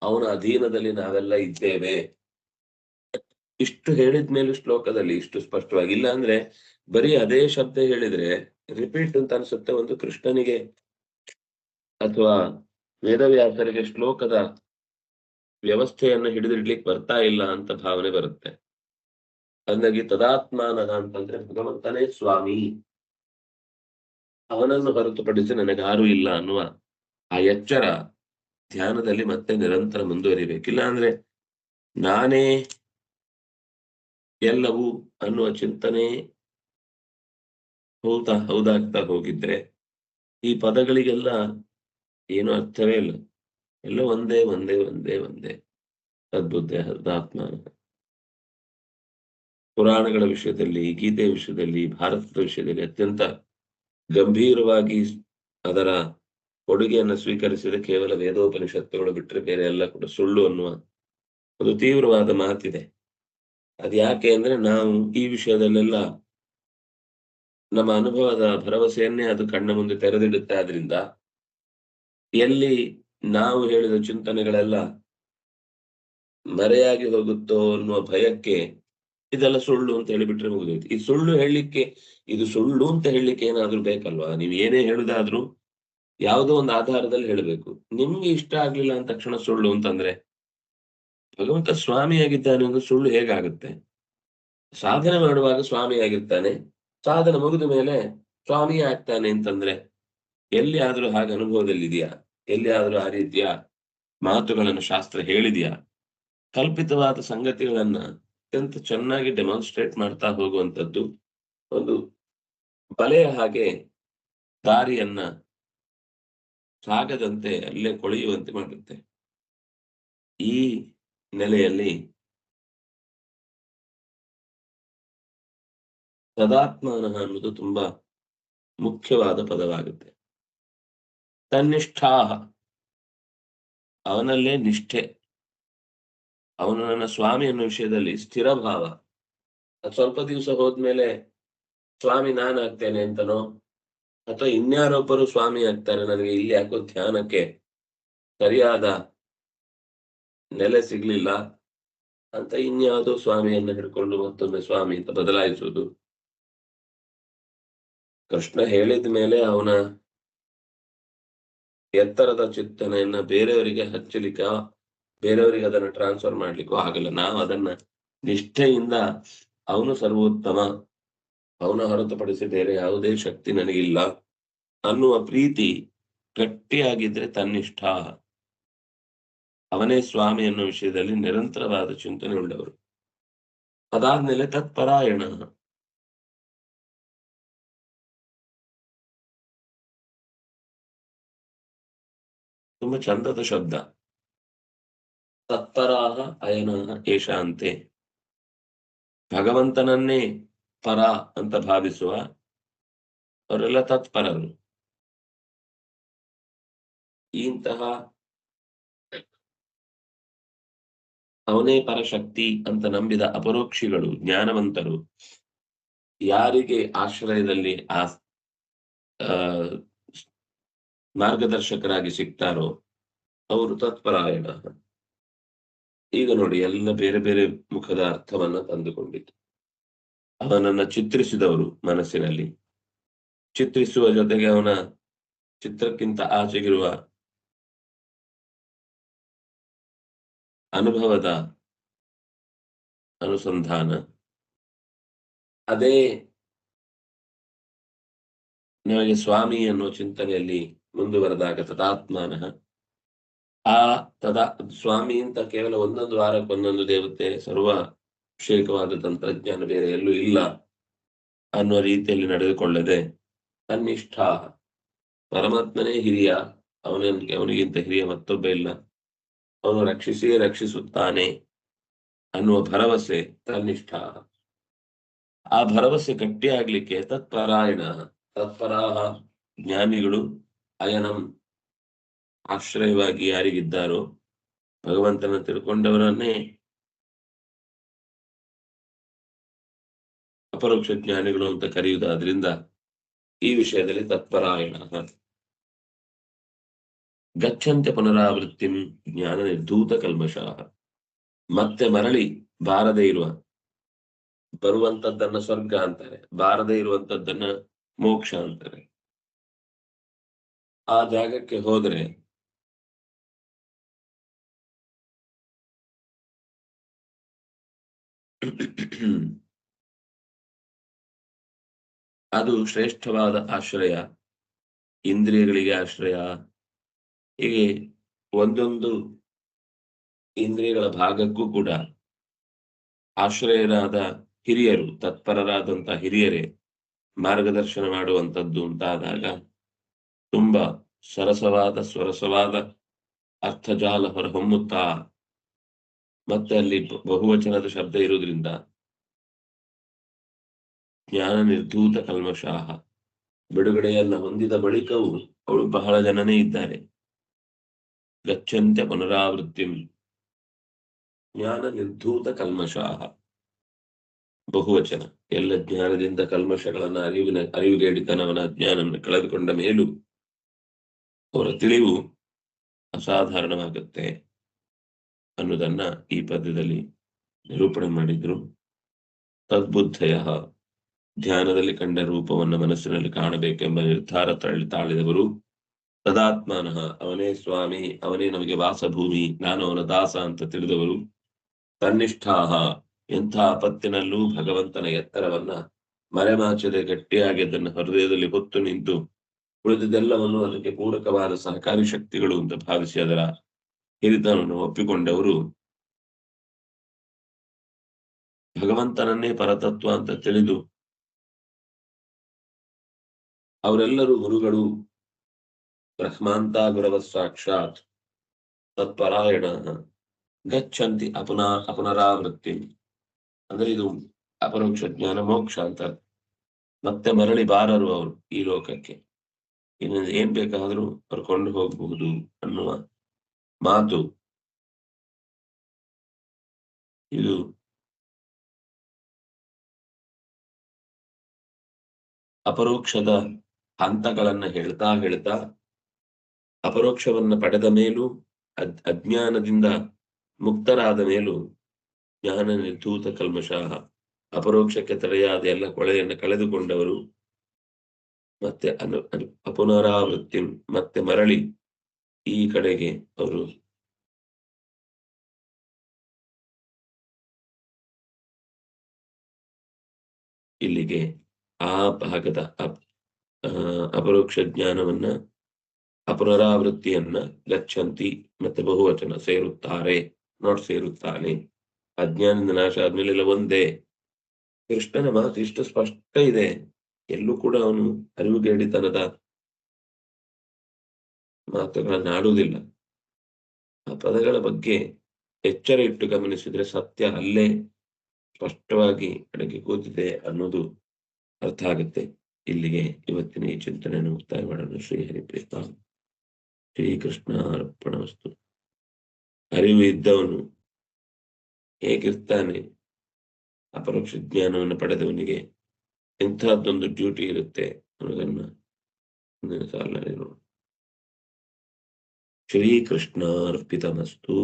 ಅವನ ಅಧೀನದಲ್ಲಿ ನಾವೆಲ್ಲ ಇದ್ದೇವೆ. ಇಷ್ಟು ಹೇಳಿದ ಮೇಲೆ ಶ್ಲೋಕದಲ್ಲಿ ಇಷ್ಟು ಸ್ಪಷ್ಟವಾಗಿ. ಇಲ್ಲ ಅಂದ್ರೆ ಬರೀ ಅದೇ ಶಬ್ದ ಹೇಳಿದ್ರೆ ರಿಪೀಟ್ ಅಂತ ಅನ್ಸುತ್ತೆ ಒಂದು ಕೃಷ್ಣನಿಗೆ. ಅಥವಾ ವೇದವ್ಯಾಸರಿಗೆ ಶ್ಲೋಕದ ವ್ಯವಸ್ಥೆಯನ್ನು ಹಿಡಿದಿಡ್ಲಿಕ್ಕೆ ಬರ್ತಾ ಇಲ್ಲ ಅಂತ ಭಾವನೆ ಬರುತ್ತೆ. ಅಂದಾಗಿ ತದಾತ್ಮಾನ ಅಂತಂದ್ರೆ ಭಗವಂತನೇ ಸ್ವಾಮಿ. ಅವನನ್ನು ಹೊರತುಪಡಿಸಿ ನನಗಾರು ಇಲ್ಲ ಅನ್ನುವ ಆ ಎಚ್ಚರ ಧ್ಯಾನದಲ್ಲಿ ಮತ್ತೆ ನಿರಂತರ ಮುಂದುವರಿಬೇಕಿಲ್ಲ ಅಂದ್ರೆ ನಾನೇ ಎಲ್ಲವೂ ಅನ್ನುವ ಚಿಂತನೆ ಹೌದಾ ಹೌದಾಗ್ತಾ ಹೋಗಿದ್ರೆ ಈ ಪದಗಳಿಗೆಲ್ಲ ಏನು ಅರ್ಥವೇ ಇಲ್ಲ. ಎಲ್ಲ ಒಂದೇ ಒಂದೇ ಒಂದೇ ಒಂದೇ ತದ್ಬುದ್ಧೆ ಅರ್ಧಾತ್ಮ ಪುರಾಣಗಳ ವಿಷಯದಲ್ಲಿ ಗೀತೆ ವಿಷಯದಲ್ಲಿ, ಭಾರತದ ವಿಷಯದಲ್ಲಿ ಅತ್ಯಂತ ಗಂಭೀರವಾಗಿ ಅದರ ಕೊಡುಗೆಯನ್ನು ಸ್ವೀಕರಿಸಿದ ಕೇವಲ ವೇದೋಪನಿಷತ್ತುಗಳು ಬಿಟ್ಟರೆ ಬೇರೆ ಎಲ್ಲ ಕೂಡ ಸುಳ್ಳು ಅನ್ನುವ ಒಂದು ತೀವ್ರವಾದ ಮಾತಿದೆ ಅದು ಯಾಕೆ ಅಂದ್ರೆ ನಾವು ಈ ವಿಷಯದಲ್ಲೆಲ್ಲ ನಮ್ಮ ಅನುಭವದ ಭರವಸೆಯನ್ನೇ ಅದು ಕಣ್ಣ ಮುಂದೆ ತೆರೆದಿಡುತ್ತೆ. ಆದ್ರಿಂದ ಎಲ್ಲಿ ನಾವು ಹೇಳಿದ ಚಿಂತನೆಗಳೆಲ್ಲ ಮರೆಯಾಗಿ ಹೋಗುತ್ತೋ ಅನ್ನುವ ಭಯಕ್ಕೆ ಇದೆಲ್ಲ ಸುಳ್ಳು ಅಂತ ಹೇಳಿಬಿಟ್ರೆ ಮುಗಿದೋಯ್ತು. ಈ ಸುಳ್ಳು ಹೇಳಲಿಕ್ಕೆ, ಇದು ಸುಳ್ಳು ಅಂತ ಹೇಳಲಿಕ್ಕೆ ಏನಾದ್ರೂ ಬೇಕಲ್ವಾ? ನೀವು ಏನೇ ಹೇಳುದಾದ್ರೂ ಯಾವುದೋ ಒಂದು ಆಧಾರದಲ್ಲಿ ಹೇಳಬೇಕು. ನಿಮ್ಗೆ ಇಷ್ಟ ಆಗ್ಲಿಲ್ಲ ಅಂದ ತಕ್ಷಣ ಸುಳ್ಳು ಅಂತಂದ್ರೆ? ಭಗವಂತ ಸ್ವಾಮಿಯಾಗಿದ್ದಾನೆ ಅಂದ್ರೆ ಸುಳ್ಳು ಹೇಗಾಗುತ್ತೆ? ಸಾಧನೆ ಮಾಡುವಾಗ ಸ್ವಾಮಿಯಾಗಿರ್ತಾನೆ. ಸಾಧನೆ ಮುಗಿದ ಮೇಲೆ ಸ್ವಾಮಿ ಆಗ್ತಾನೆ ಅಂತಂದ್ರೆ ಎಲ್ಲಿ ಆದ್ರೂ ಹಾಗೆ ಅನುಭವದಲ್ಲಿ ಇದೆಯಾ ಎಲ್ಲಿ ಆದ್ರೂ ಆ ರೀತಿಯ ಮಾತುಗಳನ್ನು ಶಾಸ್ತ್ರ ಹೇಳಿದೆಯಾ? ಕಲ್ಪಿತವಾದ ಸಂಗತಿಗಳನ್ನ ಅತ್ಯಂತ ಚೆನ್ನಾಗಿ ಡೆಮಾನ್ಸ್ಟ್ರೇಟ್ ಮಾಡ್ತಾ ಹೋಗುವಂತದ್ದು ಒಂದು ಬಲೆಯ ಹಾಗೆ ದಾರಿಯನ್ನ ಸಾಗದಂತೆ ಅಲ್ಲೇ ಕೊಳೆಯುವಂತೆ ಮಾಡುತ್ತೆ. ಈ ನೆಲೆಯಲ್ಲಿ ಸದಾತ್ಮನ ಅನ್ನೋದು ತುಂಬಾ ಮುಖ್ಯವಾದ ಪದವಾಗುತ್ತೆ. ತನ್ನಿಷ್ಠಾ ಅವನಲ್ಲೇ ನಿಷ್ಠೆ. ಅವನು ನನ್ನ ಸ್ವಾಮಿ ಅನ್ನೋ ವಿಷಯದಲ್ಲಿ ಸ್ಥಿರ ಭಾವ ಸ್ವಲ್ಪ ದಿವಸ ಹೋದ್ಮೇಲೆ ಸ್ವಾಮಿ ನಾನಾಗ್ತೇನೆ ಅಂತನೋ ಅಥವಾ ಇನ್ಯಾರೊಬ್ಬರು ಸ್ವಾಮಿ ಆಗ್ತಾರೆ, ನನಗೆ ಇಲ್ಲಿ ಯಾಕೋ ಧ್ಯಾನಕ್ಕೆ ಸರಿಯಾದ ನೆಲೆ ಸಿಗ್ಲಿಲ್ಲ ಅಂತ ಇನ್ಯಾವುದೋ ಸ್ವಾಮಿಯನ್ನು ಹಿಡ್ಕೊಂಡು ಮತ್ತೊಮ್ಮೆ ಸ್ವಾಮಿ ಅಂತ ಬದಲಾಯಿಸುವುದು. ಕೃಷ್ಣ ಹೇಳಿದ ಮೇಲೆ ಅವನ ಎತ್ತರದ ಚಿಂತನೆಯನ್ನ ಬೇರೆಯವರಿಗೆ ಹಚ್ಚಲಿಕ್ಕ, ಬೇರೆಯವರಿಗೆ ಅದನ್ನ ಟ್ರಾನ್ಸ್ಫರ್ ಮಾಡ್ಲಿಕ್ಕೂ ಆಗಲ್ಲ. ನಾವು ಅದನ್ನ ನಿಷ್ಠೆಯಿಂದ, ಅವನು ಸರ್ವೋತ್ತಮ ಅವನ ಹೊರತುಪಡಿಸಿ ಬೇರೆ ಯಾವುದೇ ಶಕ್ತಿ ನನಗಿಲ್ಲ. ಅನ್ನುವ ಪ್ರೀತಿ ಗಟ್ಟಿಯಾಗಿದ್ರೆ ತನ್ನಿಷ್ಠ. ಅವನೇ ಸ್ವಾಮಿ ಅನ್ನೋ ವಿಷಯದಲ್ಲಿ ನಿರಂತರವಾದ ಚಿಂತನೆ ಉಳ್ಳವರು. ಅದಾದ್ಮೇಲೆ ತತ್ಪರಾಯಣ. ತುಂಬಾ ಚಂದದ ಶಬ್ದ. ತತ್ಪರಾಹ ಅಯನ ಏಷಾಂತೆ. ಭಗವಂತನನ್ನೇ ಪರ ಅಂತ ಭಾವಿಸುವ ಅವರೆಲ್ಲ ತತ್ಪರರು. ಇಂತಹ ಅವನೇ ಪರಶಕ್ತಿ ಅಂತ ನಂಬಿದ ಅಪರೋಕ್ಷಿಗಳು, ಜ್ಞಾನವಂತರು ಯಾರಿಗೆ ಆಶ್ರಯದಲ್ಲಿ ಆ ಮಾರ್ಗದರ್ಶಕರಾಗಿ ಸಿಗ್ತಾರೋ ಅವರು ತತ್ಪರಾಯಣ. ಈಗ ನೋಡಿ ಎಲ್ಲ ಬೇರೆ ಬೇರೆ ಮುಖದ ಅರ್ಥವನ್ನ ತಂದುಕೊಂಡಿತು ಅವನನ್ನ ಚಿತ್ರಿಸಿದವರು ಮನಸ್ಸಿನಲ್ಲಿ. ಚಿತ್ರಿಸುವ ಜೊತೆಗೆ ಅವನ ಚಿತ್ರಕ್ಕಿಂತ ಆಚೆಗಿರುವ ಅನುಭವದ ಅನುಸಂಧಾನ. ಅದೇ ನಿಮಗೆ ಸ್ವಾಮಿ ಅನ್ನೋ ಚಿಂತನೆಯಲ್ಲಿ ಮುಂದುವರೆದಾಗ ತದಾತ್ಮಾನಃ, ಆ ತದಾ ಸ್ವಾಮಿ ಅಂತ ಕೇವಲ ಒಂದೊಂದು ವಾರಕ್ಕೊಂದೊಂದು ದೇವತೆ ಸರ್ವ ಅಭಿಷೇಕವಾದ ತಂತ್ರಜ್ಞಾನ ಬೇರೆ ಎಲ್ಲೂ ಇಲ್ಲ ಅನ್ನುವ ರೀತಿಯಲ್ಲಿ ನಡೆದುಕೊಳ್ಳದೆ ತನ್ನಿಷ್ಠ ಪರಮಾತ್ಮನೇ ಹಿರಿಯ ಅವನಿಗೆ ಅವನಿಗಿಂತ ಹಿರಿಯ ಮತ್ತೊಬ್ಬ ಇಲ್ಲ. ಅವನು ರಕ್ಷಿಸಿಯೇ ರಕ್ಷಿಸುತ್ತಾನೆ ಅನ್ನುವ ಭರವಸೆ ತನ್ನಿಷ್ಠ ಆ ಭರವಸೆ ಗಟ್ಟಿಯಾಗ್ಲಿಕ್ಕೆ ತತ್ಪರಾಯಣ, ತತ್ಪರಾಹ ಜ್ಞಾನಿಗಳು ಅಯನಂ ಆಶ್ರಯವಾಗಿ ಯಾರಿಗಿದ್ದಾರೋ ಭಗವಂತನ ತಿಳ್ಕೊಂಡವರನ್ನೇ ಅಪರೋಕ್ಷ ಜ್ಞಾನಿಗಳು ಅಂತ ಕರೆಯುವುದಾದ್ರಿಂದ ಈ ವಿಷಯದಲ್ಲಿ ತತ್ಪರಾಯಣ. ಗಚ್ಚಂತೆ ಪುನರಾವೃತ್ತಿಂ ಜ್ಞಾನ ನಿರ್ಧೂತ ಕಲ್ಮಶ ಮತ್ತೆ ಮರಳಿ ಬಾರದೇ ಇರುವ, ಬರುವಂತದ್ದನ್ನ ಸ್ವರ್ಗ ಅಂತಾರೆ. ಬಾರದೇ ಇರುವಂತದ್ದನ್ನ ಮೋಕ್ಷ ಅಂತಾರೆ. ಆ ಜಾಗಕ್ಕೆ ಹೋದ್ರೆ ಅದು ಶ್ರೇಷ್ಠವಾದ ಆಶ್ರಯ, ಇಂದ್ರಿಯಗಳಿಗೆ ಆಶ್ರಯ. ಹೀಗೆ ಒಂದೊಂದು ಇಂದ್ರಿಯಗಳ ಭಾಗಕ್ಕೂ ಕೂಡ ಆಶ್ರಯರಾದ ಹಿರಿಯರು ತತ್ಪರರಾದಂತ ಹಿರಿಯರೇ ಮಾರ್ಗದರ್ಶನ ಮಾಡುವಂತದ್ದು ಅಂತಾದಾಗ ತುಂಬಾ ಸರಸವಾದ, ಸ್ವರಸವಾದ ಅರ್ಥಜಾಲ ಹೊರಹೊಮ್ಮುತ್ತಾ ಮತ್ತೆ ಅಲ್ಲಿ ಬಹುವಚನದ ಶಬ್ದ ಇರುವುದರಿಂದ ಜ್ಞಾನ ನಿರ್ಧೂತ ಕಲ್ಮಶಾಹ ಬಿಡುಗಡೆಯನ್ನ ಹೊಂದಿದ ಬಳಿಕವೂ ಅವಳು ಬಹಳ ಜನನೇ ಇದ್ದಾರೆ. ಗಚ್ಚಂತೆ ಪುನರಾವೃತ್ತಿ ಜ್ಞಾನ ನಿರ್ಧೂತ ಕಲ್ಮಶಾಹ ಬಹುವಚನ. ಎಲ್ಲ ಜ್ಞಾನದಿಂದ ಕಲ್ಮಶಗಳನ್ನ ಅರಿವಿನ ಅರಿವುಗೇಡಿತನವನ ಜ್ಞಾನವನ್ನು ಕಳೆದುಕೊಂಡ ಮೇಲೂ ಅವರ ತಿಳಿವು ಅಸಾಧಾರಣವಾಗುತ್ತೆ ಅನ್ನೋದನ್ನ ಈ ಪದ್ಯದಲ್ಲಿ ನಿರೂಪಣೆ ಮಾಡಿದ್ರು. ತದ್ಬುದ್ಧಯ. ಧ್ಯಾನದಲ್ಲಿ ಕಂಡ ರೂಪವನ್ನು ಮನಸ್ಸಿನಲ್ಲಿ ಕಾಣಬೇಕೆಂಬ ನಿರ್ಧಾರ ತಳ್ಳಿ ತಾಳಿದವರು, ತದಾತ್ಮನಃ ಅವನೇ ಸ್ವಾಮಿ, ಅವನೇ ನಮಗೆ ವಾಸಭೂಮಿ, ನಾನು ಅವನ ದಾಸ ಅಂತ ತಿಳಿದವರು, ತನ್ನಿಷ್ಠಾಹ, ಎಂಥ ಆಪತ್ತಿನಲ್ಲೂ ಭಗವಂತನ ಎತ್ತರವನ್ನ ಮರೆಮಾಚದೆ ಗಟ್ಟಿಯಾಗಿ ಅದನ್ನು ಹೃದಯದಲ್ಲಿ ಹೊತ್ತು ನಿಂತು ಉಳಿದಿದೆಲ್ಲವನ್ನು ಅದಕ್ಕೆ ಪೂರಕವಾದ ಸಹಕಾರಿ ಶಕ್ತಿಗಳು ಅಂತ ಭಾವಿಸಿ ಅದರ ಹಿರಿತನವನ್ನು ಒಪ್ಪಿಕೊಂಡವರು, ಭಗವಂತನನ್ನೇ ಪರತತ್ವ ಅಂತ ತಿಳಿದು ಅವರೆಲ್ಲರೂ ಗುರುಗಳು. ಬ್ರಹ್ಮಾಂತ ಗುರವ ಸಾಕ್ಷಾತ್ ತತ್ಪರಾಯಣ. ಗಚ್ಚಂತಿ ಅಪುನ ಅಪುನರಾವೃತ್ತಿ. ಅಂದ್ರೆ ಇದು ಅಪರೋಕ್ಷ ಜ್ಞಾನ ಮೋಕ್ಷ ಅಂತ. ಮತ್ತೆ ಮರಳಿ ಬಾರರು ಅವರು ಈ ಲೋಕಕ್ಕೆ. ಇನ್ನು ಏನ್ ಬೇಕಾದ್ರೂ ಅವ್ರು ಕೊಂಡು ಹೋಗಬಹುದು ಅನ್ನುವ ಮಾತು. ಇದು ಅಪರೋಕ್ಷದ ಹಂತಗಳನ್ನ ಹೇಳ್ತಾ ಹೇಳ್ತಾ ಅಪರೋಕ್ಷವನ್ನ ಪಡೆದ ಮೇಲೂ, ಅದ್, ಅಜ್ಞಾನದಿಂದ ಮುಕ್ತರಾದ ಮೇಲೂ ಜ್ಞಾನ ನಿರ್ಧೂತ ಕಲ್ಮಶಾಹ ಅಪರೋಕ್ಷಕ್ಕೆ ತಡೆಯಾದ ಎಲ್ಲ ಕೊಳೆಯನ್ನು ಕಳೆದುಕೊಂಡವರು, ಮತ್ತೆ ಅನು ಅಪುನರಾವೃತ್ತಿ, ಮತ್ತೆ ಮರಳಿ ಈ ಕಡೆಗೆ ಅವರು ಇಲ್ಲಿಗೆ ಆ ಭಾಗದ ಅಪರೋಕ್ಷ ಜ್ಞಾನವನ್ನ ಅಪುನರಾವೃತ್ತಿಯನ್ನ ಗಚ್ಚಂತಿ ಮತ್ತೆ ಬಹುವಚನ ಸೇರುತ್ತಾರೆ ನಾಟ್ ಸೇರುತ್ತಾನೆ. ಅಜ್ಞಾನದ ನಾಶ ಆದ್ಮೇಲೆಲ್ಲ ಒಂದೇ. ಕೃಷ್ಣನ ಮಾತು ಇಷ್ಟು ಸ್ಪಷ್ಟ ಇದೆ. ಎಲ್ಲೂ ಕೂಡ ಅವನು ಅರಿವುಗೇಡಿತನದ ಮಾತುಗಳನ್ನ ಆಡುವುದಿಲ್ಲ. ಆ ಪದಗಳ ಬಗ್ಗೆ ಎಚ್ಚರ ಇಟ್ಟು ಗಮನಿಸಿದ್ರೆ ಸತ್ಯ ಅಲ್ಲೇ ಸ್ಪಷ್ಟವಾಗಿ ಅಡಗಿ ಕೂತಿದೆ ಅನ್ನೋದು ಅರ್ಥ ಆಗುತ್ತೆ. ಇಲ್ಲಿಗೆ ಇವತ್ತಿನ ಈ ಚಿಂತನೆಯನ್ನು ಮುಕ್ತಾಯ ಮಾಡೋಣ. ಶ್ರೀ ಕೃಷ್ಣ ಶ್ರೀಕೃಷ್ಣ ಅರ್ಪಣವಸ್ತು ಅರಿವು ಇದ್ದವನು ಹೇಗಿರ್ತಾನೆ? ಅಪರೋಕ್ಷ ಜ್ಞಾನವನ್ನು ಪಡೆದವನಿಗೆ ಇಂಥದ್ದೊಂದು ಡ್ಯೂಟಿ ಇರುತ್ತೆ ಅನ್ನೋದನ್ನ ಮುಂದಿನ ಸಾಲಿನಲ್ಲಿ ನೋಡೋಣ. ಶ್ರೀಕೃಷ್ಣ ಅರ್ಪಿತಮಸ್ತು